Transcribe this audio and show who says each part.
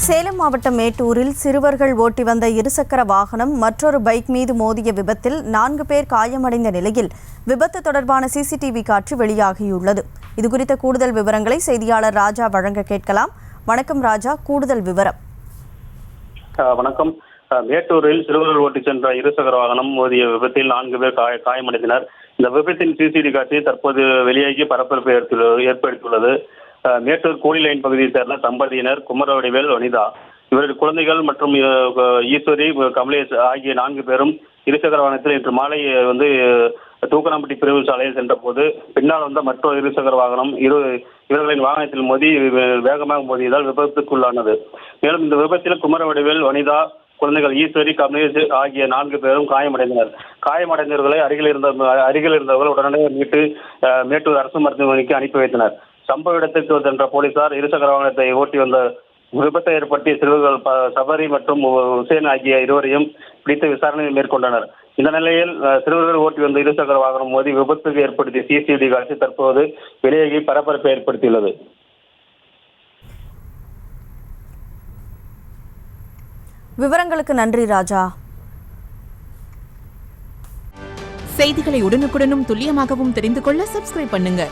Speaker 1: சேலம் மாவட்டம் மேட்டூரில் சிறுவர்கள் ஓட்டி வந்த இருசக்கர வாகனம் மற்றொரு பைக் மீது மோதிய விபத்தில் நான்கு பேர் காயமடைந்த நிலையில் விபத்து தொடர்பான சிசிடிவி காட்சி வெளியாகியுள்ளது. இதுகுறித்த கூடுதல் விவரங்களை செய்தியாளர் ராஜா வழங்க கேட்கலாம். வணக்கம் ராஜா கூடுதல் விவரம்.
Speaker 2: வணக்கம். அஹ் மேட்டூரில் சிறுவர்கள் ஓட்டிச் சென்ற இருசக்கர வாகனம் மோதிய விபத்தில் நான்கு பேர் காய காயமடைந்தனர். இந்த விபத்தின் சிசிடிவி காட்சி தற்போது வெளியாகி பரபரப்பை ஏற்படுத்தியுள்ளது. மேட்டூர் கோடி லைன் பகுதியைச் சேர்ந்த தம்பதியினர் குமரவடிவேல் வனிதா. இவரது குழந்தைகள் மற்றும் ஈஸ்வரி கமலேஷ் ஆகிய நான்கு பேரும் இருசக்கர வாகனத்தில் இன்று மாலை வந்து தூக்கணாம்பட்டி பிரிவு சாலையில் சென்றபோது பின்னால் வந்த மற்றொரு இருசக்கர வாகனம் இரு இவர்களின் வாகனத்தில் மோதி வேகமாக மோதியதால் விபத்துக்குள்ளானது. மேலும் இந்த விபத்தில் குமரவடிவேல் வனிதா குழந்தைகள் ஈஸ்வரி கமலேஷ் ஆகிய நான்கு பேரும் காயமடைந்தனர். காயமடைந்தவர்களை அருகில் இருந்த அருகில் இருந்தவர்கள் உடனடியாக மீட்டு மேட்டூர் அரசு மருத்துவமனைக்கு அனுப்பி வைத்தனர். சம்பவ இடத்துக்கு சென்ற போலீசார் இருசக்கர வாகனத்தை ஓட்டி வந்த விபத்தை ஏற்படுத்திய சிறுவர்கள் சபரி மற்றும் உசேன் ஆகிய இருவரையும் பிடித்து விசாரணை மேற்கொண்டனர். இந்த நிலையில் சிறுவர்கள் ஓட்டி வந்த இருசக்கர வாகனம் மோதி விபத்துக்கு ஏற்படுத்திய சிசிடிவி காட்சி தற்போது வெளியாகி பரபரப்பை ஏற்படுத்தியுள்ளது.
Speaker 1: விவரங்களுக்கு நன்றி ராஜா.
Speaker 3: செய்திகளை உடனுக்குடனும் துல்லியமாகவும் தெரிந்து கொள்ள சப்ஸ்கிரைப் பண்ணுங்க.